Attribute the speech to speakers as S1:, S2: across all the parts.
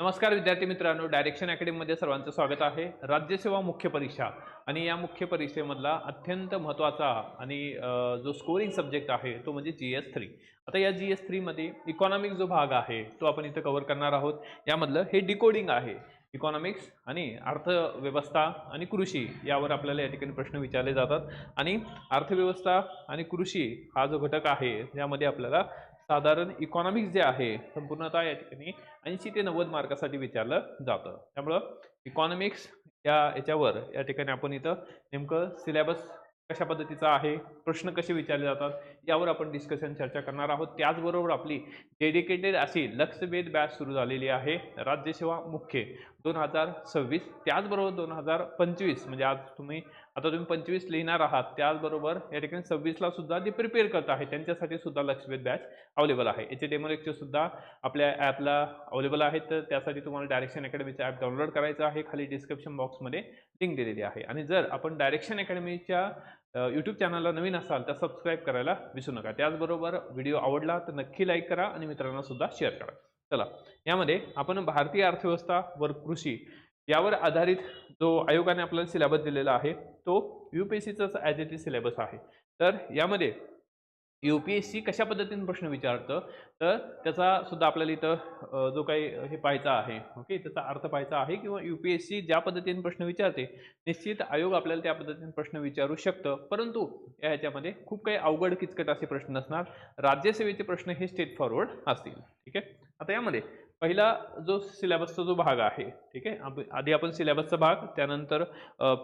S1: नमस्कार विद्यार्थी मित्रांनो डायरेक्शन अकॅडमीमध्ये सर्वांचं स्वागत आहे. राज्यसेवा मुख्य परीक्षा आणि या मुख्य परीक्षेमधला अत्यंत महत्त्वाचा आणि जो स्कोरिंग सब्जेक्ट आहे तो म्हणजे जी एस थ्री आता या जी एस थ्रीमध्ये इकॉनॉमिक जो भाग आहे तो आपण इथं कव्हर करणार आहोत. यामधलं हे डिकोडिंग आहे. इकॉनॉमिक्स आणि अर्थव्यवस्था आणि कृषी यावर आपल्याला या ठिकाणी प्रश्न विचारले जातात. आणि अर्थव्यवस्था आणि कृषी हा जो घटक आहे यामध्ये आपल्याला साधारण इकॉनॉमिक्स जे आहे संपूर्णतः या ठिकाणी ऐंशी ते नव्वद मार्कासाठी विचारलं जातं. त्यामुळं इकॉनॉमिक्स या याच्यावर या ठिकाणी आपण इथं नेमकं सिलेबस कशा पद्धतीचा आहे प्रश्न कसे विचारले जातात यावर आपण डिस्कशन चर्चा करणार आहोत. त्याचबरोबर आपली डेडिकेटेड अशी लक्षवेध बॅच सुरू झालेली आहे. राज्यसेवा मुख्य. दोन हजार सव्वीस त्याचबरोबर दोन हजार पंचवीस म्हणजे आज तुम्ही आता तुम्ही पंचवीस लिहिणार आहात त्याचबरोबर या ठिकाणी सव्वीसला सुद्धा जे प्रिपेअर करत आहे त्यांच्यासाठी सुद्धा लक्षवेध बॅच अवेलेबल आहे. याचे डेमो लेक्चर सुद्धा आपल्या ॲपला अवेलेबल आहेत. तर त्यासाठी तुम्हाला डायरेक्शन अकॅडमीचं ॲप डाउनलोड करायचं आहे. खाली डिस्क्रिप्शन बॉक्समध्ये लिंक दिलेली आहे. आणि जर आपण डायरेक्शन अकॅडमीच्या यूट्यूब चॅनलला नवीन असाल तर सबस्क्राईब करायला विसरू नका. त्याचबरोबर व्हिडिओ आवडला तर नक्की लाईक करा आणि मित्रांना सुद्धा शेअर करा. चला यामध्ये आपण भारतीय अर्थव्यवस्था वर कृषी यावर आधारित जो आयोगाने आपल्याला सिलेबस दिलेला आहे तो यू पी एस सीचाच ॲज इट इज सिलेबस आहे. तर यामध्ये यू पी एस सी कशा पद्धतीने प्रश्न विचारतं तर त्याचा सुद्धा आपल्याला इथं जो काही हे पाहायचा आहे ओके त्याचा अर्थ पाहायचा आहे किंवा यू पी एस सी ज्या पद्धतीने प्रश्न विचारते निश्चित आयोग आपल्याला त्या पद्धतीने प्रश्न विचारू शकतं. परंतु या ह्याच्यामध्ये खूप काही अवघड किचकट असे प्रश्न नसणार राज्यसेवेचे प्रश्न हे स्टेट फॉरवर्ड असतील ठीक आहे? आता यामध्ये पहिला जो सिलेबसचा जो भाग आहे ठीक आहे? आप- आधी आपण सिलेबसचा भाग त्यानंतर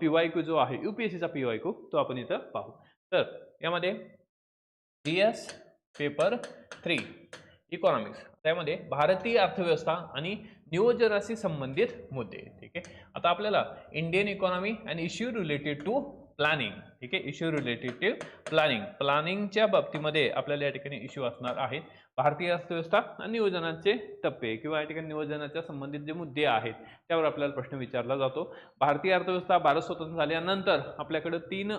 S1: पी वाय क्यू जो आहे यू पी एस सीचा पी वाय क्यू तो आपण इथं पाहू. तर यामध्ये G S paper three economics त्यामध्ये भारतीय अर्थव्यवस्था आणि नियोजनाशी संबंधित मुद्दे. ठीक आहे? आता आपल्याला Indian economy and issue related to planning ठीक आहे? इश्यू रिलेटेड टू प्लॅनिंग प्लॅनिंगच्या बाबतीमध्ये आपल्याला या ठिकाणी इश्यू असणार आहेत. भारतीय अर्थव्यवस्था आणि नियोजनाचे टप्पे किंवा या ठिकाणी नियोजनाच्या संबंधित जे मुद्दे आहेत त्यावर आपल्याला प्रश्न विचारला जातो. भारतीय अर्थव्यवस्था भारत स्वतंत्र झाल्यानंतर आपल्याकडे तीन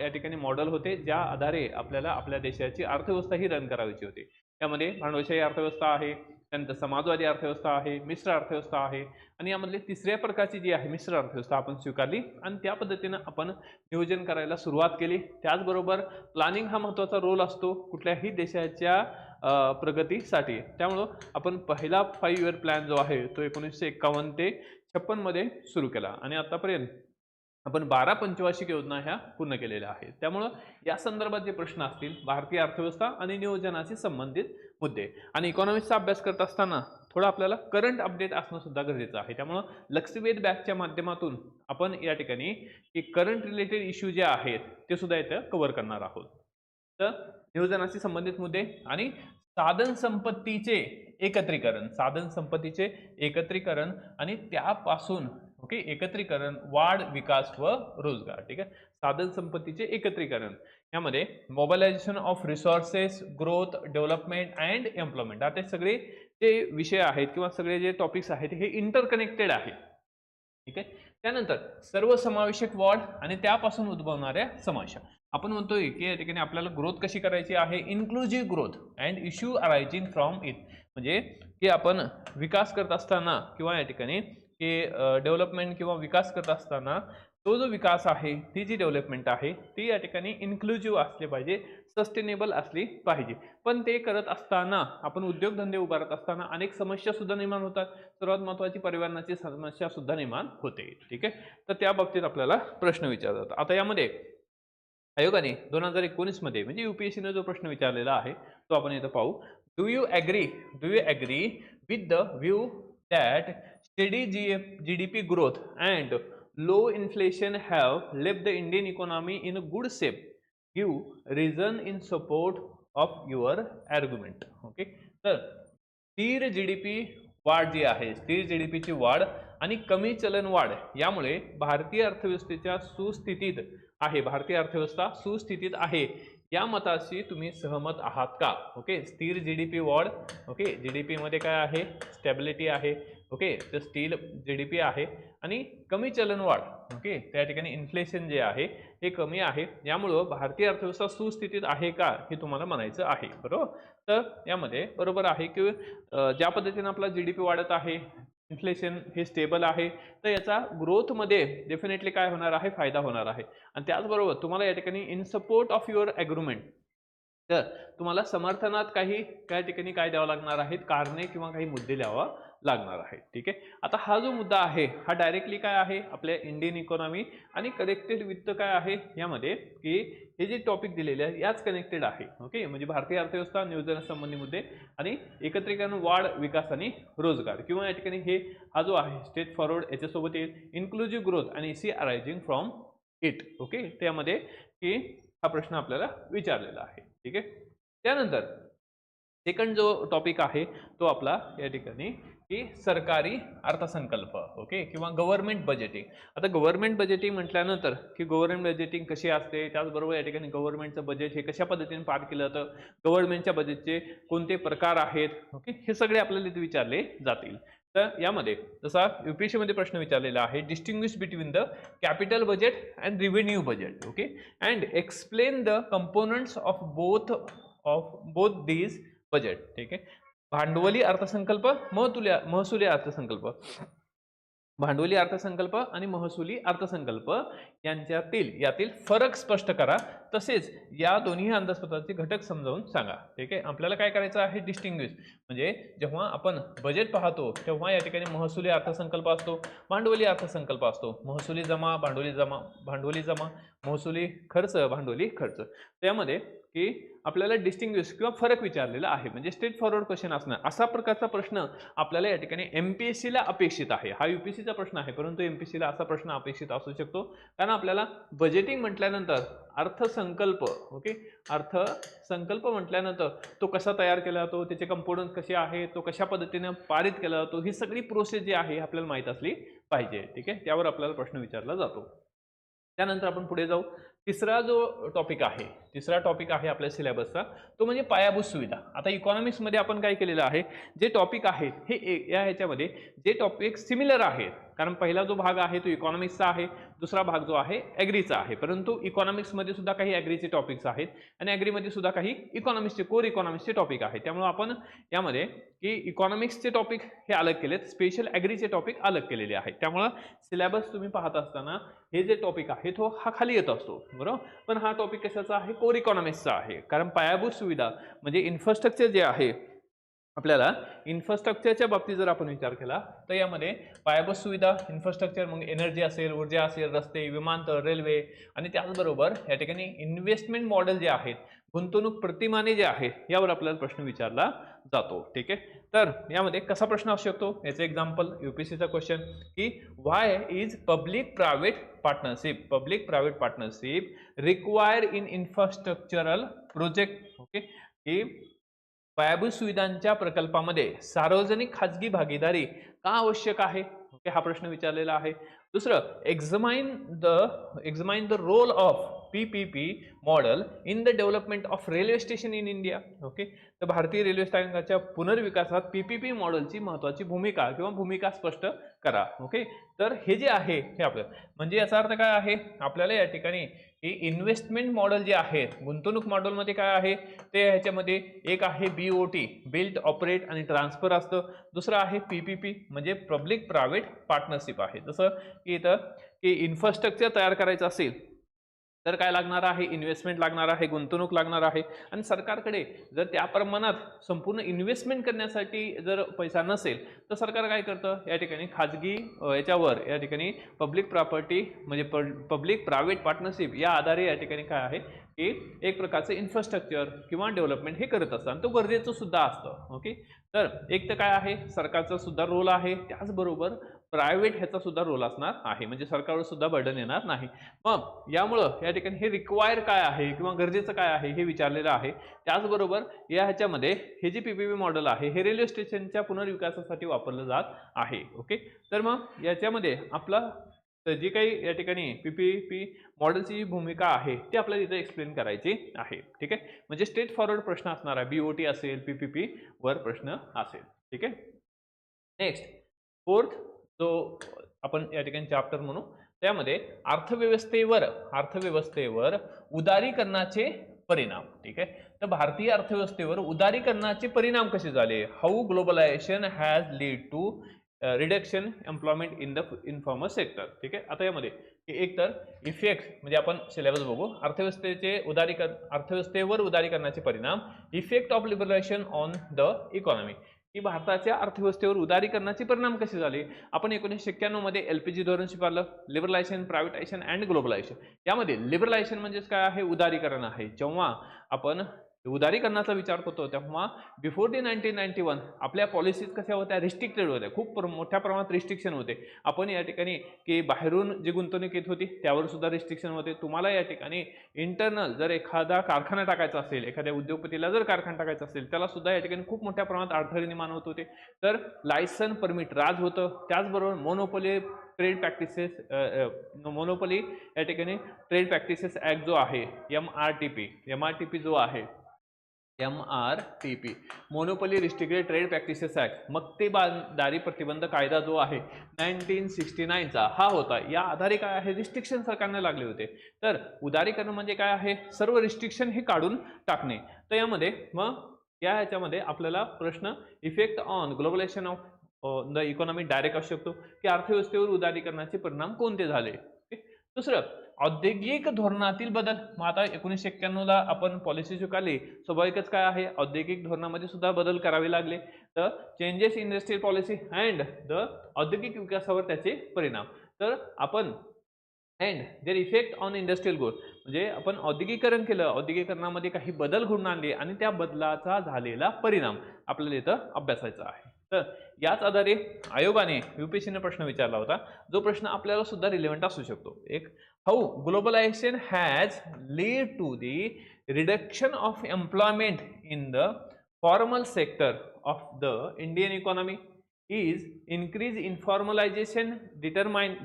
S1: या ठिकाणी मॉडेल होते ज्या आधारे आपल्याला आपल्या देशाची अर्थव्यवस्था ही रन करायची होती. त्यामध्ये भांडवलशाही अर्थव्यवस्था आहे त्यानंतर समाजवादी अर्थव्यवस्था आहे मिश्र अर्थव्यवस्था आहे आणि यामधली तिसऱ्या प्रकारची जी आहे मिश्र अर्थव्यवस्था आपण स्वीकारली आणि त्या पद्धतीनं आपण नियोजन करायला सुरुवात केली. त्याचबरोबर प्लॅनिंग हा महत्त्वाचा रोल असतो. कुठल्याही देशाच्या प्रगतीसाठी. त्यामुळं आपण पहिला फाईव्ह इयर प्लॅन जो आहे तो एकोणीसशे एकावन्न ते छप्पनमध्ये सुरू केला. आणि आतापर्यंत आपण बारा पंचवार्षिक योजना ह्या पूर्ण केलेल्या आहेत. त्यामुळं या संदर्भात जे प्रश्न असतील भारतीय अर्थव्यवस्था आणि नियोजनाशी संबंधित मुद्दे. आणि इकॉनॉमिक्सचा अभ्यास करत असताना थोडं आपल्याला करंट अपडेट असणं सुद्धा गरजेचं आहे. त्यामुळं लक्षवेध बॅचच्या माध्यमातून आपण या ठिकाणी की करंट रिलेटेड इश्यू जे आहेत ते सुद्धा इथं कव्हर करणार आहोत. नियोजनाशी संबंधित मुद्दे आणि साधन संपत्तीचे एकत्रीकरण साधन संपत्तीचे एकत्रीकरण आणि त्यापासून ओके एकत्रीकरण वाढ विकास व रोजगार ठीक आहे? साधन संपत्तीचे एकत्रीकरण. यामध्ये mobilisation of resources growth development and employment आता सगळे जे विषय आहेत किंवा सगळे जे टॉपिक्स आहेत हे इंटरकनेक्टेड आहेत. ठीक आहे? त्यानंतर सर्वसमावेशक वॉर्ड आणि त्यापासून उद्भवणाऱ्या समस्या आपण म्हणतोय की या ठिकाणी आपल्याला ग्रोथ कशी करायची आहे? Inclusive growth and issue arising from it म्हणजे की आपण विकास करत असताना किंवा या ठिकाणी की डेव्हलपमेंट किंवा विकास करत असताना तो जो विकास आहे ती जी डेव्हलपमेंट आहे ती या ठिकाणी इन्क्लुझिव्ह असली पाहिजे सस्टेनेबल असली पाहिजे. पण ते करत असताना आपण उद्योगधंदे उभारत असताना अनेक समस्यासुद्धा निर्माण होतात. सर्वात महत्त्वाची पर्यावरणाची समस्यासुद्धा निर्माण होते. ठीक आहे? तर त्या बाबतीत आपल्याला प्रश्न विचारतात. आता यामध्ये आयोगाने दोन हजार एकोणीसमध्ये म्हणजे युपीएससीने जो प्रश्न विचारलेला आहे तो आपण इथं पाहू. Do you agree do you agree with the view that steady G F G D P growth and low inflation have left the Indian economy in a good shape give reason in support of your argument okay तर स्थिर G D P वाढ जी आहे स्थिर G D पीची वाढ आणि कमी चलन वाढ यामुळे भारतीय अर्थव्यवस्थेच्या सुस्थितीत आहे. भारतीय अर्थव्यवस्था सुस्थितीत आहे. या मताशी तुम्ही सहमत आहात का? ओके स्थिर G D P ward okay G D पीमध्ये काय आहे? स्टॅबिलिटी आहे. ओके तर स्टील जी डी पी आहे. आणि कमी चलनवाढ ओके त्या ठिकाणी इन्फ्लेशन जे आहे हे कमी आहे. यामुळं भारतीय अर्थव्यवस्था सुस्थितीत आहे का? हे तुम्हाला म्हणायचं आहे. बरोबर? तर यामध्ये बरोबर आहे की ज्या पद्धतीने आपला जी डी पी वाढत आहे इन्फ्लेशन हे स्टेबल आहे तर याचा ग्रोथमध्ये डेफिनेटली काय होणार आहे? फायदा होणार आहे. आणि त्याचबरोबर तुम्हाला या ठिकाणी in support of your argument तर तुम्हाला समर्थनात काही त्या ठिकाणी काय द्यावं लागणार आहेत? कारणे किंवा काही मुद्दे द्यावा लागणार आहे. ठीक आहे? आता हा जो मुद्दा आहे हा डायरेक्टली काय आहे? आपल्या इंडियन इकॉनॉमी आणि कनेक्टेड वित्त काय आहे? यामध्ये की हे जे टॉपिक दिलेले आहे याच कनेक्टेड आहे. ओके म्हणजे भारतीय अर्थव्यवस्था नियोजनासंबंधी मुद्दे आणि एकत्रीकरण वाढ विकास आणि रोजगार. किंवा या ठिकाणी हे हा जो आहे स्टेट फॉरवर्ड याच्यासोबत येईल. इन्क्लुझिव्ह ग्रोथ आणि सी अरायझिंग फ्रॉम इट ओके त्यामध्ये की हा प्रश्न आपल्याला विचारलेला आहे. ठीक आहे? त्यानंतर सेकंड जो टॉपिक आहे तो आपला या ठिकाणी की सरकारी अर्थसंकल्प ओके किंवा गव्हर्नमेंट बजेटिंग आता गव्हर्नमेंट बजेटिंग म्हटल्यानंतर की गव्हर्नमेंट बजेटिंग कशी असते? त्याचबरोबर या ठिकाणी गव्हर्नमेंटचं बजेट हे कशा पद्धतीने पार केलं जातं? गव्हर्नमेंटच्या बजेटचे कोणते प्रकार आहेत? ओके हे सगळे आपल्याला इथे विचारले जातील. तर यामध्ये जसा UPSC मध्ये प्रश्न विचारलेला आहे distinguish between the capital budget and revenue budget okay and explain the components of both of both these budget ठीक आहे? भांडवली अर्थसंकल्प महसुली महसुली अर्थसंकल्प. भांडवली अर्थसंकल्प आणि महसुली अर्थसंकल्प यांच्यातील यातील फरक स्पष्ट करा. तसेच या दोन्ही अंदाजपत्राचे घटक समजावून सांगा. ठीक आहे? आपल्याला काय करायचं आहे? डिस्टिंग्विश म्हणजे जेव्हा आपण बजेट पाहतो तेव्हा या ठिकाणी महसुली अर्थसंकल्प असतो भांडवली अर्थसंकल्प असतो. महसुली जमा भांडवली जमा भांडवली जमा महसुली खर्च भांडवली खर्च. त्यामध्ये की आपल्याला डिस्टिंग्विश किंवा फरक विचारलेला आहे. म्हणजे स्ट्रेट फॉरवर्ड क्वेश्चन असणार. असा प्रकारचा प्रश्न आपल्याला या ठिकाणी एम पी एस सीला अपेक्षित आहे. हा यू पी चा प्रश्न आहे. परंतु एम पी सीला असा प्रश्न अपेक्षित असू शकतो. कारण आपल्याला बजेटिंग म्हटल्यानंतर अर्थसंकल्प ओके अर्थसंकल्प म्हटल्यानंतर तो कसा तयार केला जातो? त्याचे कंपोनंट कसे आहेत? तो कशा पद्धतीने पारित केला जातो? ही सगळी प्रोसेस जी आहे आपल्याला माहीत असली पाहिजे. ठीक आहे? त्यावर आपल्याला प्रश्न विचारला जातो. त्यानंतर आपण पुढे जाऊ. तिसरा जो टॉपिक आहे तिसरा टॉपिक आहे आपल्या सिलेबसचा तो म्हणजे पायाभूत सुविधा. आता इकॉनॉमिक्समध्ये आपण काय केलेलं आहे जे टॉपिक आहेत हे ए- या ह्याच्यामध्ये जे टॉपिक सिमिलर आहेत कारण पहिला जो भाग आहे तो इकॉनॉमिक्सचा आहे दुसरा भाग जो आहे ॲग्रीचा आहे. परंतु इकॉनॉमिक्समध्ये सुद्धा काही ॲग्रीचे टॉपिक्स आहेत आणि ॲग्रीमध्ये सुद्धा काही इकॉनॉमिक्सचे कोर इकॉनॉमिक्सचे टॉपिक आहे त्यामुळे आपण यामध्ये की इकॉनॉमिक्सचे टॉपिक हे अलग केलेत स्पेशल ॲग्रीचे टॉपिक अलग केलेले आहेत. त्यामुळं सिलेबस तुम्ही पाहत असताना हे जे टॉपिक आहे तो हा खाली येत असतो. बरोबर? पण हा टॉपिक कशाचा आहे? कोर इकॉनॉमिक्सचा आहे. कारण पायाभूत सुविधा म्हणजे इन्फ्रास्ट्रक्चर जे आहे आपल्याला इन्फ्रास्ट्रक्चरच्या बाबतीत जर आपण विचार केला तर यामध्ये पायाभूत सुविधा इन्फ्रास्ट्रक्चर मग एनर्जी असेल ऊर्जा असेल रस्ते विमानतळ रेल्वे आणि त्याचबरोबर या ठिकाणी इन्व्हेस्टमेंट मॉडेल जे आहेत गुंतवणूक प्रतिमाने जे आहे यावर आपल्याला प्रश्न विचारला जातो. ठीक आहे? तर यामध्ये कसा प्रश्न असू शकतो? याचं एक्झाम्पल युपीएससीचा क्वेश्चन की why is public private partnership public private partnership require in infrastructural project okay की पायाभूत सुविधांच्या प्रकल्पामध्ये सार्वजनिक खाजगी भागीदारी का आवश्यक आहे? ओके हा प्रश्न विचारलेला आहे. दुसरं examine the examine the role of P P P model in the development of railway station in India okay तर भारतीय रेल्वे स्थानकाच्या पुनर्विकासात पी पी पी मॉडेलची महत्त्वाची भूमिका किंवा भूमिका स्पष्ट करा. ओके तर हे जे आहे हे आपलं म्हणजे याचा अर्थ काय आहे? आपल्याला या ठिकाणी हे इन्व्हेस्टमेंट मॉडेल जे आहेत गुंतवणूक मॉडेलमध्ये काय आहे? ते ह्याच्यामध्ये एक आहे B O T build operate आणि ट्रान्सफर असतं. दुसरं आहे पी पी पी म्हणजे पब्लिक प्रायव्हेट पार्टनरशिप आहे. जसं की इथं की इन्फ्रास्ट्रक्चर तयार करायचं असेल तर काय लागणार आहे? इन्व्हेस्टमेंट लागणार आहे गुंतवणूक लागणार आहे. आणि सरकारकडे जर त्या प्रमाणात संपूर्ण इन्व्हेस्टमेंट करण्यासाठी जर पैसा नसेल तर सरकार काय करतं? या ठिकाणी खाजगी याच्यावर या ठिकाणी पब्लिक प्रॉपर्टी म्हणजे पब्लिक प्रायव्हेट पार्टनरशिप या आधारे या ठिकाणी काय आहे? की एक प्रकारचं इन्फ्रास्ट्रक्चर किंवा डेव्हलपमेंट हे करत असतं. आणि तो गरजेचं सुद्धा असतं. ओके तर एक तर काय आहे? सरकारचा सुद्धा रोल आहे. त्याचबरोबर प्रायव्हेट ह्याचा सुद्धा रोल असणार आहे. म्हणजे सरकारवर सुद्धा बर्डन येणार नाही. मग यामुळं या ठिकाणी हे रिक्वायर काय आहे किंवा गरजेचं काय आहे हे विचारलेलं आहे. त्याचबरोबर या ह्याच्यामध्ये हे J P P P model आहे हे रेल्वे स्टेशनच्या पुनर्विकासासाठी वापरलं जात आहे. ओके तर मग याच्यामध्ये आपला तर जी काही या ठिकाणी पी पी पी मॉडेलची जी भूमिका आहे ती आपल्याला इथं एक्सप्लेन करायची आहे. ठीक आहे? म्हणजे स्ट्रेट फॉरवर्ड प्रश्न असणार आहे. बी ओ टी असेल पी पी पी वर प्रश्न असेल. ठीक आहे? नेक्स्ट फोर्थ जो आपण या ठिकाणी चॅप्टर म्हणू त्यामध्ये अर्थव्यवस्थेवर अर्थव्यवस्थेवर उदारीकरणाचे परिणाम ठीक आहे? तर भारतीय अर्थव्यवस्थेवर उदारीकरणाचे परिणाम कसे झाले? How globalisation has lead to reduction employment in the informal sector ठीक आहे? आता यामध्ये की एक तर इफेक्ट म्हणजे आपण सिलेबस बघू. अर्थव्यवस्थेचे उदारीकरण अर्थव्यवस्थेवर उदारीकरणाचे परिणाम effect of liberalisation on the economy की भारताच्या अर्थव्यवस्थेवर उदारीकरणाचे परिणाम कसे झाले? आपण एकोणीसशे एक्क्याण्णवमध्ये एल पी जी धोरण स्वीकारलं लिबरलायझेशन प्रायव्हेटायझेशन अँड ग्लोबलायझेशन यामध्ये लिबरलायझेशन म्हणजेच काय आहे? उदारीकरण आहे. जेव्हा आपण उदारीकरणाचा विचार करतो. तेव्हा before the nineteen ninety one आपल्या पॉलिसीज कशा होत्या? रिस्ट्रिक्टेड होत्या. खूप प्र- मोठ्या प्रमाणात रिस्ट्रिक्शन होते. आपण या ठिकाणी की बाहेरून जी गुंतवणूक येत होती त्यावर सुद्धा रिस्ट्रिक्शन होते. तुम्हाला या ठिकाणी इंटरनल जर एखादा कारखाना टाकायचा असेल एखाद्या उद्योगपतीला जर कारखाना टाकायचा असेल त्याला सुद्धा या ठिकाणी खूप मोठ्या प्रमाणात अडथळे निर्माण होत होते. तर लायसन परमिट राज होतं. त्याचबरोबर मोनोपोली ट्रेड प्रॅक्टिसेस मोनोपोली या ठिकाणी ट्रेड प्रॅक्टिसेस ॲक्ट जो आहे M R T P M R T P जो आहे M R T P monopoly restricted trade practices act मक्तेबादारी दारी प्रतिबंध कायदा जो आहे नाईन्टीन सिक्स्टी नाईनचा हा होता. या आधारे काय आहे? रिस्ट्रिक्शन सरकारने लागले होते. तर उदारीकरण म्हणजे काय आहे? सर्व रिस्ट्रिक्शन हे काढून टाकणे. तर यामध्ये मग या ह्याच्यामध्ये आपल्याला प्रश्न effect on globalisation of the economy direct असू शकतो. की अर्थव्यवस्थेवर उदारीकरणाचे परिणाम कोणते झाले? दुसरं औद्योगिक धोरणातील बदल. मग आता एकोणीसशे एक्क्याण्णवला आपण पॉलिसी स्वीकारली स्वाभाविकच काय आहे? औद्योगिक धोरणामध्ये सुद्धा बदल करावे लागले. तर changes industrial policy and the औद्योगिक विकासावर त्याचे परिणाम. तर आपण and their effect on industrial good म्हणजे आपण औद्योगिकरण केलं. औद्योगिकरणामध्ये काही बदल घडून आणले आणि त्या बदलाचा झालेला परिणाम आपल्याला इथं अभ्यासायचा आहे. तर याच आधारे आयोगाने युपीएससीने प्रश्न विचारला होता. जो प्रश्न आपल्याला सुद्धा रिलेव्हंट असू शकतो. एक how globalisation has to to the reduction of employment in the formal sector of the Indian economy is increase informalisation determine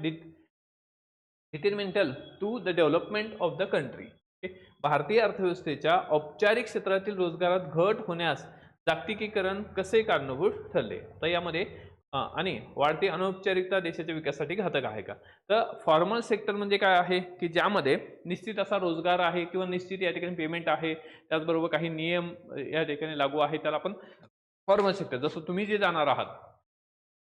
S1: detrimental to the development of the country भारतीय अर्थव्यवस्थेच्या औपचारिक क्षेत्रातील रोजगारात घट होण्यास जागतिकीकरण कसे कारणीभूत ठरले? तर यामध्ये आणि वाढती अनौपचारिकता देशाच्या विकासासाठी घातक आहे का? तर फॉर्मल सेक्टर म्हणजे काय आहे? की ज्यामध्ये निश्चित असा रोजगार आहे किंवा निश्चित या ठिकाणी पेमेंट आहे त्याचबरोबर काही नियम या ठिकाणी लागू आहे त्याला आपण फॉर्मल सेक्टर जसं तुम्ही जे जाणार आहात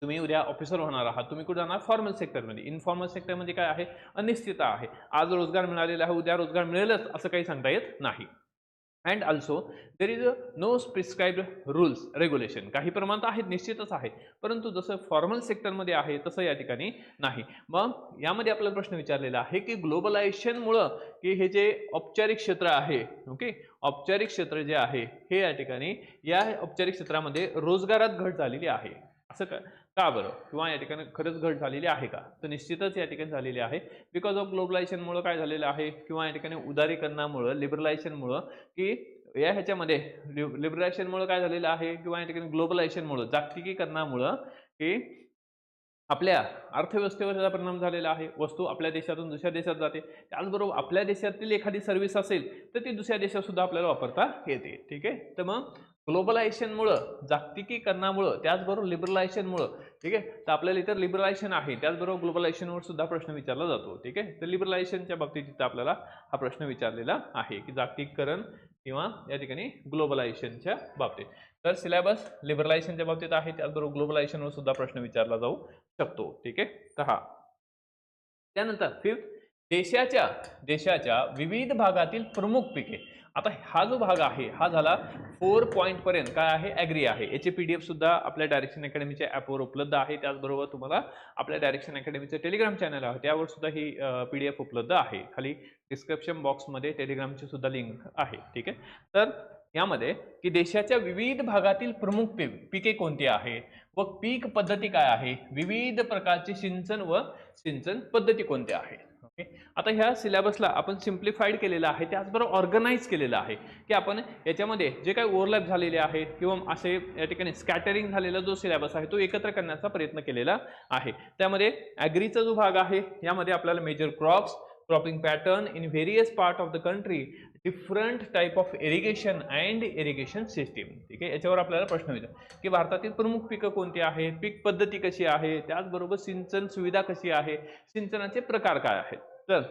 S1: तुम्ही उद्या ऑफिसर होणार आहात तुम्ही कुठे जाणार? फॉर्मल सेक्टरमध्ये इनफॉर्मल सेक्टर म्हणजे काय आहे? अनिश्चितता आहे. आज रोजगार मिळालेला आहे उद्या रोजगार मिळेलच असं काही सांगता येत नाही. And also there is a no prescribed rules regulation काही प्रमाणात आहेत निश्चितच आहे. परंतु जसं फॉर्मल सेक्टरमध्ये आहे तसं या ठिकाणी नाही. मग यामध्ये आपल्याला प्रश्न विचारलेला आहे की ग्लोबलायझेशनमुळं की हे जे औपचारिक क्षेत्र आहे ओके औपचारिक क्षेत्र जे आहे हे या ठिकाणी या औपचारिक क्षेत्रामध्ये रोजगारात घट झालेली आहे. असं का का बरं? किंवा या ठिकाणी खरंच घट झालेली आहे का? तर निश्चितच या ठिकाणी झालेली आहे. बिकॉज ऑफ ग्लोबलायझेशनमुळं काय झालेलं आहे? किंवा या ठिकाणी उदारीकरणामुळं लिबरलायझेशनमुळं की या ह्याच्यामध्ये लिबरलायझेशनमुळं काय झालेलं आहे? किंवा या ठिकाणी ग्लोबलायझेशनमुळं जागतिकीकरणामुळं की आपल्या अर्थव्यवस्थेवर त्याचा परिणाम झालेला आहे. वस्तू आपल्या देशातून दुसऱ्या देशात जाते. त्याचबरोबर आपल्या देशातील एखादी सर्व्हिस असेल तर ती दुसऱ्या देशात सुद्धा आपल्याला वापरता येते. ठीक आहे? तर मग ग्लोबलायझेशनमुळं जागतिकीकरणामुळं त्याचबरोबर लिबरलायझेशनमुळं ठीक आहे? तर आपल्याला इतर लिबरलायझेशन आहे त्याचबरोबर ग्लोबलायझेशनवर सुद्धा प्रश्न विचारला जातो ठीक आहे? तर लिबरलायझेशनच्या बाबतीत तिथं आपल्याला हा प्रश्न विचारलेला आहे की जागतिकीकरण किंवा या ठिकाणी ग्लोबलायझेशनच्या बाबतीत. तर सिलेबस लिबरलायझेशनच्या बाबतीत आहे त्याचबरोबर ग्लोबलायझेशनवर सुद्धा प्रश्न विचारला जाऊ शकतो ठीक आहे? तर हा. त्यानंतर फिफ्थ देशाच्या देशाच्या विविध भागातील प्रमुख पिके. आता हा जो भाग आहे हा झाला फोर पॉईंटपर्यंत काय आहे? ॲग्री आहे. याचे पी डी एफ सुद्धा आपल्या डायरेक्शन अकॅडमीच्या ॲपवर उपलब्ध आहे. त्याचबरोबर तुम्हाला आपल्या डायरेक्शन अकॅडमीचं टेलिग्राम चॅनल आहे. त्यावर सुद्धा ही पी डी एफ उपलब्ध आहे. खाली डिस्क्रिप्शन बॉक्समध्ये टेलिग्रामची सुद्धा लिंक आहे. ठीक आहे? तर यामध्ये की देशाच्या विविध भागातील प्रमुख पीक पिके कोणती आहे? व पीक पद्धती काय आहे? विविध प्रकारचे सिंचन व सिंचन पद्धती कोणत्या आहेत? आता ह्या सिलेबसला आपण सिम्प्लिफाईड केलेलं आहे त्याचबरोबर ऑर्गनाईज केलेलं आहे. की आपण याच्यामध्ये जे काही ओव्हरलॅप झालेले आहेत किंवा असे या ठिकाणी स्कॅटरिंग झालेला जो सिलेबस आहे तो एकत्र करण्याचा प्रयत्न केलेला आहे. त्यामध्ये ॲग्रीचा जो भाग आहे यामध्ये आपल्याला major crops cropping pattern in various part of the country different type of irrigation and irrigation system ठीक आहे? याच्यावर आपल्याला प्रश्न विचार. की भारतातील प्रमुख पिकं कोणती आहेत? पीक पद्धती कशी आहे? त्याचबरोबर सिंचन सुविधा कशी आहे? सिंचनाचे प्रकार काय आहेत? तर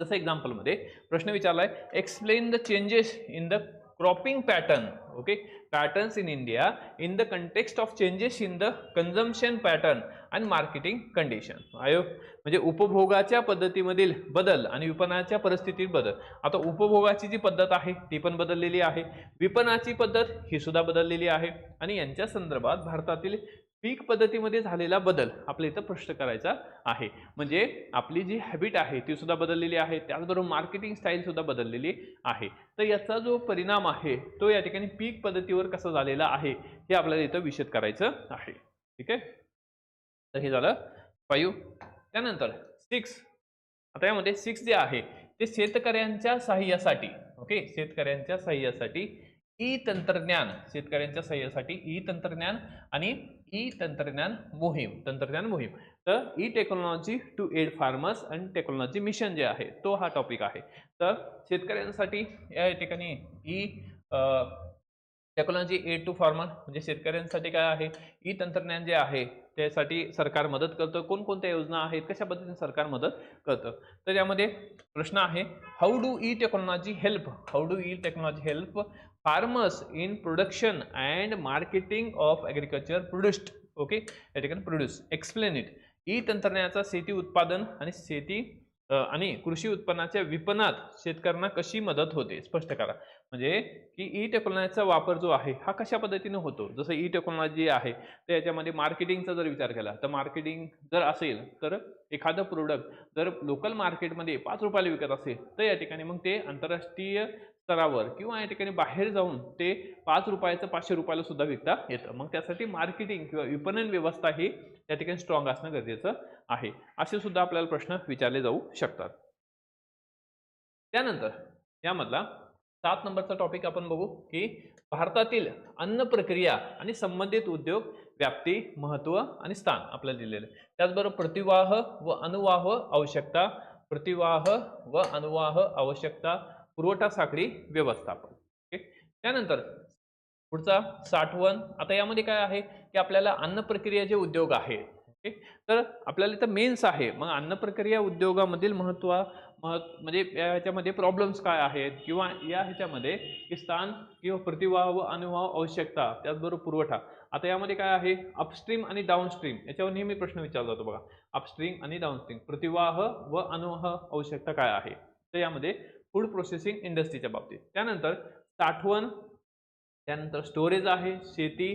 S1: जसं एक्झाम्पलमध्ये प्रश्न विचारलाय explain the changes in the cropping pattern okay patterns in India in the context of changes in the consumption pattern and marketing condition आयोग म्हणजे उपभोगाच्या पद्धतीमधील बदल आणि विपणाच्या परिस्थितीत बदल. आता उपभोगाची जी पद्धत आहे ती पण बदललेली आहे. विपणाची पद्धत ही सुद्धा बदललेली आहे. आणि यांच्या संदर्भात भारतातील पीक पद्धतीमध्ये झालेला बदल आपल्या इथं प्रश्न करायचा आहे. म्हणजे आपली जी हॅबिट आहे ती सुद्धा बदललेली आहे. त्याचबरोबर मार्केटिंग स्टाईल सुद्धा बदललेली आहे. तर याचा जो परिणाम आहे तो या ठिकाणी पीक पद्धतीवर कसा झालेला आहे हे आपल्याला इथं विषद करायचं आहे. ठीक आहे? तर हे झालं. फाईव्ह त्यानंतर सिक्स आता यामध्ये सिक्स जे आहे ते शेतकऱ्यांच्या सहाय्यासाठी ओके शेतकऱ्यांच्या सहाय्यासाठी ई तंत्रज्ञान. शेतकऱ्यांच्या सहाय्यासाठी ई तंत्रज्ञान आणि ई तंत्रज्ञान मोहीम तंत्रज्ञान मोहीम. तर e technology to aid farmers and technology mission जे आहे तो हा टॉपिक आहे. तर शेतकऱ्यांसाठी या ठिकाणी e technology aid to farmer म्हणजे शेतकऱ्यांसाठी काय आहे? ई तंत्रज्ञान जे आहे त्यासाठी सरकार मदत करतं. कोणकोणत्या योजना आहेत? कशा पद्धतीने सरकार मदत करतं? तर यामध्ये प्रश्न आहे how do e technology help how do e technology help farmers in production and marketing of agriculture produced. Okay या ठिकाणी प्रोड्यूस एक्सप्लेन इट ई तंत्रज्ञानाचा शेती उत्पादन आणि शेती आणि कृषी उत्पन्नाच्या विपणात शेतकऱ्यांना कशी मदत होते? स्पष्ट करा. म्हणजे की ई टेक्नॉलॉजीचा वापर जो आहे हा कशा पद्धतीने होतो? जसं ई टेक्नॉलॉजी आहे तर याच्यामध्ये मार्केटिंगचा जर विचार केला तर मार्केटिंग जर असेल तर एखादं प्रोडक्ट जर लोकल मार्केटमध्ये पाच रुपयाला विकत असेल तर या ठिकाणी मग ते आंतरराष्ट्रीय स्तरावर किंवा या ठिकाणी बाहेर जाऊन ते पाच रुपयाचं पाचशे रुपयाला सुद्धा विकता येतं. मग त्यासाठी मार्केटिंग किंवा विपणन व्यवस्था ही या ठिकाणी स्ट्रॉंग असणं गरजेचं आहे. असे सुद्धा आपल्याला प्रश्न विचारले जाऊ शकतात. त्यानंतर यामधला सात नंबरचा टॉपिक आपण बघू की भारतातील अन्न प्रक्रिया आणि संबंधित उद्योग व्याप्ती महत्त्व आणि स्थान आपल्याला दिलेलं आहे. त्याचबरोबर प्रतिवाह व अनुवाह आवश्यकता प्रतिवाह व अनुवाह आवश्यकता पुरवठा साखळी व्यवस्थापन. ओके? त्यानंतर पुढचा साठवण. आता यामध्ये काय आहे की आपल्याला अन्न प्रक्रिया जे उद्योग आहे ओके तर आपल्याला इथं मेन्स आहे. मग अन्न प्रक्रिया उद्योगामधील महत्त्व म्हणजे या ह्याच्यामध्ये प्रॉब्लेम्स काय आहेत? किंवा या ह्याच्यामध्ये की स्थान किंवा प्रतिवाह व अनुवाह आवश्यकता त्याचबरोबर पुरवठा. आता यामध्ये काय आहे? अपस्ट्रीम आणि डाऊनस्ट्रीम याच्यावर नेहमी प्रश्न विचारला जातो बघा. अपस्ट्रीम आणि डाऊनस्ट्रीम प्रतिवाह व अनुवाह आवश्यकता काय आहे? तर यामध्ये फूड प्रोसेसिंग इंडस्ट्रीच्या बाबतीत. त्यानंतर साठवण त्यानंतर स्टोरेज आहे शेती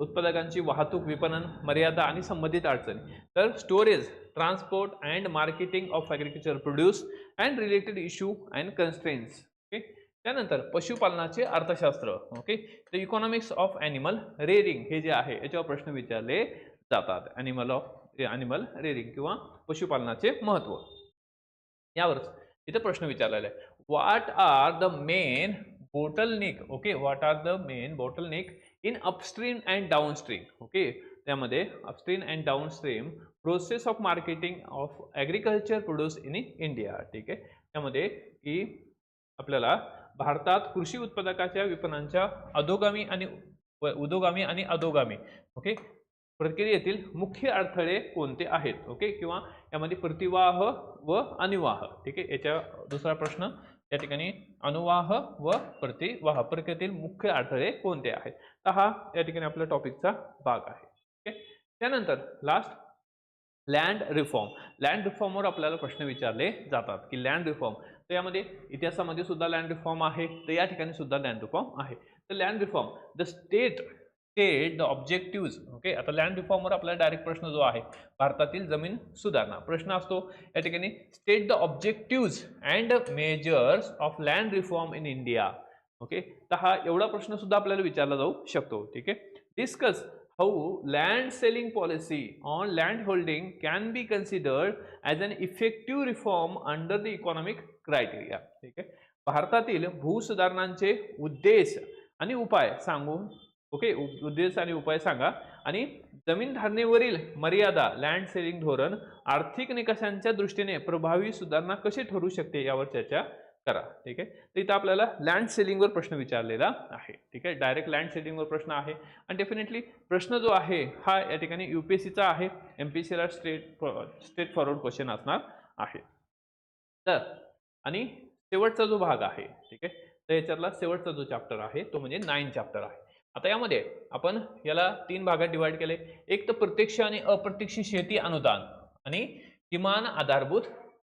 S1: उत्पादकांची वाहतूक विपणन मर्यादा आणि संबंधित अडचणी. तर storage transport and marketing of agriculture produce and related issue and constraints okay त्यानंतर पशुपालनाचे अर्थशास्त्र. Okay the economics of animal rearing हे जे आहे याच्यावर प्रश्न विचारले जातात. ॲनिमल ऑफ ॲनिमल रेरिंग किंवा पशुपालनाचे महत्त्व यावरच इथे प्रश्न विचारलेला आहे. What are the main bottleneck okay what are the main bottleneck in upstream and downstream okay त्यामध्ये upstream and downstream process of marketing of agriculture produce in India ठीक आहे? त्यामध्ये की आपल्याला भारतात कृषी उत्पादकाच्या विपणनाच्या अधोगामी आणि व- उदोगामी आणि अधोगामी ओके प्रक्रियेतील मुख्य अडथळे कोणते आहेत ओके किंवा यामध्ये प्रतिवाह व अनिवाह ठीक आहे? याच्या दुसरा प्रश्न या ठिकाणी अनुवाह व प्रतिवाह. प्रक्रियेतील मुख्य अडथळे कोणते आहेत? तर हा या ठिकाणी आपल्या टॉपिकचा भाग आहे. ओके त्यानंतर लास्ट लँड रिफॉर्म लँड रिफॉर्मवर आपल्याला प्रश्न विचारले जातात की लँड रिफॉर्म तर यामध्ये इतिहासामध्ये सुद्धा लँड रिफॉर्म आहे तर या ठिकाणी सुद्धा लँड रिफॉर्म आहे. तर land reform the state state the objective okay आता लँड रिफॉर्मवर आपल्याला डायरेक्ट प्रश्न जो आहे भारतातील जमीन सुधारणा. प्रश्न असतो या ठिकाणी state the objectives and measures of land reform in India okay तर हा एवढा प्रश्न सुद्धा आपल्याला विचारला जाऊ शकतो ठीक आहे? Discuss how land ceiling policy on land holding can be considered as an effective reform under the economic criteria ठीक आहे? भारतातील भूसुधारणांचे उद्देश आणि उपाय सांगून ओके? उद्देश आणि उपाय सांगा. आणि जमीन धारणेवरील मर्यादा लँड सेलिंग धोरण आर्थिक निकषांच्या दृष्टीने प्रभावी सुधारणा कशी ठरू शकते यावर चर्चा करा. ठीक आहे? तर इथं आपल्याला लँड सेलिंगवर प्रश्न विचारलेला आहे. ठीक आहे? डायरेक्ट लँड सेलिंगवर प्रश्न आहे. आणि डेफिनेटली प्रश्न जो आहे हा या ठिकाणी यू पी एस सीचा आहे. एम पी सीला straight state state forward question असणार आहे. तर आणि शेवटचा जो भाग आहे ठीक आहे? तर याच्यातला शेवटचा जो चॅप्टर आहे तो म्हणजे नाईन चॅप्टर आहे. आता यामध्ये आपण याला तीन भागात डिवाइड केले. एक तर प्रत्यक्ष आणि अप्रत्यक्ष शेती अनुदान आणि किमान आधारभूत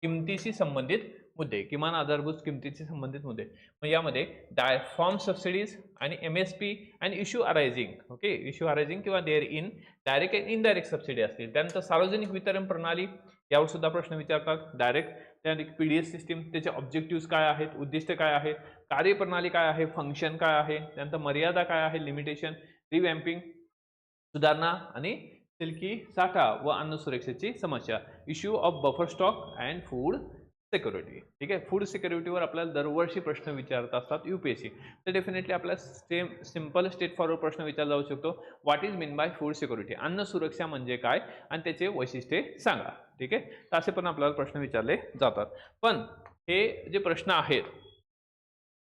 S1: किमतीशी संबंधित मुद्दे. किमान आधारभूत किमतीशी संबंधित मुद्दे. मग यामध्ये डाय फॉर्म सबसिडीज आणि M S P and issue arising okay issue arising किंवा their in direct and indirect subsidy असतील. त्यानंतर सार्वजनिक वितरण प्रणाली यावर सुद्धा प्रश्न विचारतात. डायरेक्ट त्याने पी डी एस सिस्टीम त्याचे ऑब्जेक्टिव्ह काय आहेत? उद्दिष्ट काय आहेत कार्यप्रणाली काय आहे? फंक्शन काय आहे? त्यानंतर मर्यादा काय आहे? लिमिटेशन रिवॅम्पिंग सुधारणा आणि सिल्की साठा व अन्न सुरक्षेची समस्या. Issue of buffer stock and food security ठीक आहे? फूड सिक्युरिटीवर आपल्याला दरवर्षी प्रश्न विचारत असतात यू पी एस सी तर डेफिनेटली आपला same simple state forward question विचारला जाऊ शकतो. What is mean by food security अन्न सुरक्षा म्हणजे काय? आणि त्याचे वैशिष्ट्ये सांगा. ठीक आहे? तर असे पण आपल्याला प्रश्न विचारले जातात. पण हे जे प्रश्न आहेत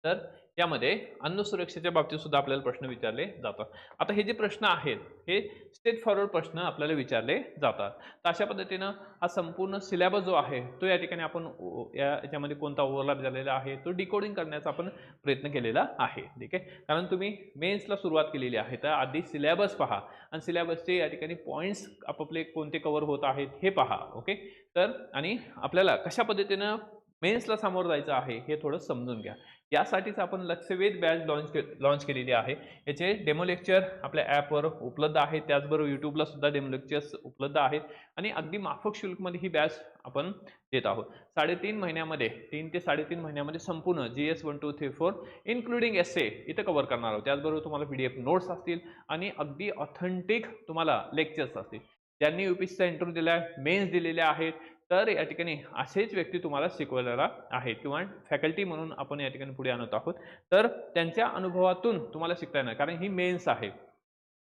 S1: तर यामध्ये अन्न सुरक्षेच्या बाबतीत सुद्धा आपल्याला प्रश्न विचारले जातात. आता हे जे प्रश्न आहेत हे स्टेट फॉरवर्ड प्रश्न आपल्याला विचारले जातात. तर अशा पद्धतीनं हा संपूर्ण सिलेबस जो आहे तो या ठिकाणी आपण ओ- या याच्यामध्ये कोणता ओव्हरलॅप झालेला आहे तो डिकोडिंग करण्याचा आपण प्रयत्न केलेला आहे. ठीक आहे? कारण तुम्ही मेन्सला सुरुवात केलेली आहे तर आधी सिलेबस पहा. आणि सिलेबसचे या ठिकाणी पॉईंट्स आपापले कोणते कवर होत आहेत हे पहा. ओके? तर आणि आपल्याला कशा पद्धतीनं मेन्सला सामोरं जायचं आहे हे थोडं समजून घ्या. यासाठीच आपण लक्षवेध बॅच लॉन्च के लॉन्च केलेली आहे. याचे डेमो लेक्चर आपल्या ॲपवर उपलब्ध आहेत. त्याचबरोबर यूट्यूबला सुद्धा डेमो लेक्चर्स उपलब्ध आहेत. आणि अगदी माफक शुल्कमध्ये ही बॅच आपण देत आहोत. साडेतीन महिन्यामध्ये तीन ते साडेतीन महिन्यामध्ये संपूर्ण G S one two three four including S A इथं कवर करणार आहोत. त्याचबरोबर तुम्हाला पी डी एफ नोट्स असतील आणि अगदी ऑथेंटिक तुम्हाला लेक्चर्स असतील. ज्यांनी यू पी सीचा इंटरव्ह्यू दिला आहे मेन्स दिलेल्या आहेत तर या ठिकाणी असेच व्यक्ती तुम्हाला शिकवलेला आहेत किंवा फॅकल्टी म्हणून आपण या ठिकाणी पुढे आणत आहोत. तर त्यांच्या अनुभवातून तुम्हाला शिकता येणार कारण ही मेन्स आहे.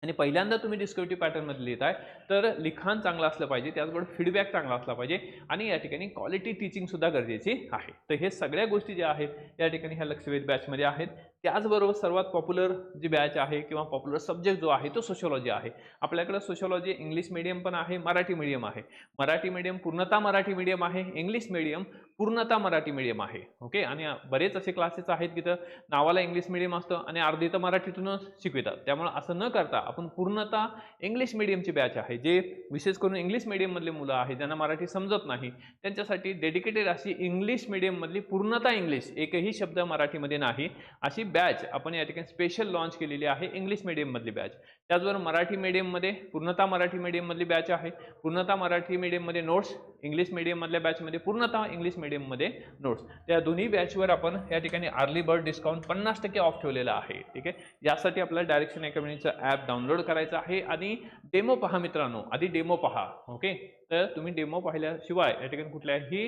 S1: आणि पहिल्यांदा तुम्ही डिस्कव्हिटी पॅटर्नमध्ये लिहित आहे तर लिखाण चांगलं असलं पाहिजे त्याचबरोबर फीडबॅक चांगला असला पाहिजे आणि या ठिकाणी क्वालिटी टीचिंगसुद्धा गरजेची आहे. तर हे सगळ्या गोष्टी ज्या आहेत या ठिकाणी ह्या लक्षवेध बॅचमध्ये आहेत. त्याचबरोबर सर्वात पॉप्युलर जी बॅच आहे किंवा पॉप्युलर सब्जेक्ट जो आहे तो सोशोलॉजी आहे. आपल्याकडे सोशोलॉजी इंग्लिश मिडियम पण आहे मराठी मिडियम आहे. मराठी मिडियम पूर्णतः मराठी मिडियम आहे इंग्लिश मिडियम पूर्णतः मराठी मिडियम आहे. ओके आणि बरेच असे क्लासेस आहेत की तर नावाला इंग्लिश मिडियम असतं आणि अर्धी तर मराठीतूनच शिकवितात. त्यामुळे असं न करता आपण पूर्णतः इंग्लिश मिडियमची बॅच आहे. जे विशेष करून इंग्लिश मिडियममधले मुलं आहेत ज्यांना मराठी समजत नाही त्यांच्यासाठी डेडिकेटेड अशी इंग्लिश मिडियममधली पूर्णतः इंग्लिश एकही शब्द मराठीमध्ये नाही. अशी बॅच आपण या ठिकाणी स्पेशल लॉन्च केलेली आहे इंग्लिश मिडियममधली बॅच त्याचबरोबर मराठी मिडियममध्ये पूर्णतः मराठी मिडियममधली बॅच आहे. पूर्णतः मराठी मिडियममध्ये नोट्स इंग्लिश मिडियममधल्या बॅचमध्ये पूर्णतः इंग्लिश मिडियममध्ये नोट्स त्या दोन्ही बॅचवर आपण या ठिकाणी अर्ली बर्ड डिस्काउंट पन्नास टक्के ऑफ ठेवलेला आहे. ठीक आहे? यासाठी आपल्याला डायरेक्शन अकॅडमीचं ॲप डाउनलोड करायचं आहे आणि डेमो पहा मित्रांनो. आधी डेमो पहा. ओके तर तुम्ही डेमो पाहिल्याशिवाय या ठिकाणी कुठल्याही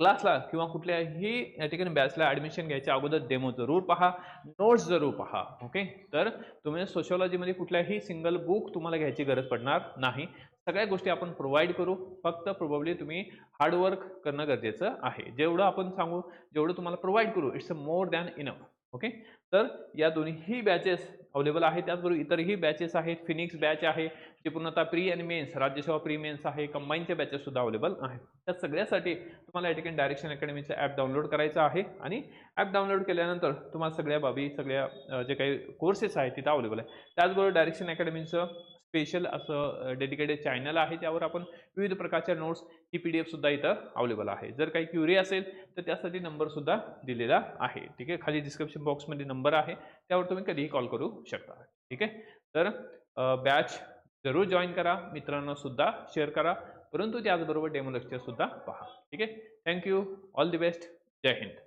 S1: क्लासला किंवा कुठल्याही या ठिकाणी बॅचला ॲडमिशन घ्यायच्या अगोदर डेमो जरूर पहा. नोट्स जरूर पहा. ओके तर तुम्ही सोशोलॉजीमध्ये कुठल्याही सिंगल बुक तुम्हाला घ्यायची गरज पडणार नाही. सगळ्या गोष्टी आपण प्रोव्हाइड करू. फक्त प्रोबेबली तुम्ही हार्डवर्क करणं गरजेचं आहे. जेवढं आपण सांगू जेवढं तुम्हाला प्रोव्हाइड करू it's a more than enough okay तर या दोन्ही बॅचेस अवेलेबल आहेत. त्याचबरोबर इतरही बॅचेस आहेत. फिनिक्स बॅच आहे जे पूर्णतः प्री आणि मेन्स राज्यसेवा प्री मेन्स आहे कंबाईनच्या बॅचेस सुद्धा अवेलेबल आहेत. त्या सगळ्यासाठी तुम्हाला या ठिकाणी डायरेक्शन अकॅडमीचं ॲप डाउनलोड करायचं आहे आणि ॲप डाउनलोड केल्यानंतर तुम्हाला सगळ्या बाबी सगळ्या जे काही कोर्सेस आहेत तिथं अवेलेबल आहे त्याचबरोबर डायरेक्शन अकॅडमीचं स्पेशल असं डेडिकेटेड चॅनल आहे त्यावर आपण विविध प्रकारच्या नोट्स ही पी डी एफसुद्धा इथं अवेलेबल आहे. जर काही क्युरी असेल तर त्यासाठी नंबरसुद्धा दिलेला आहे. ठीक आहे? खाली डिस्क्रिप्शन बॉक्समध्ये नंबर आहे. त्यावर तुम्ही कधीही कॉल करू शकता. ठीक आहे? तर बॅच जरूर जॉईन करा. मित्रांना सुद्धा शेअर करा. परंतु त्याचबरोबर डेमो लेक्चरसुद्धा पहा. ठीक आहे? Thank you all the best Jai Hind.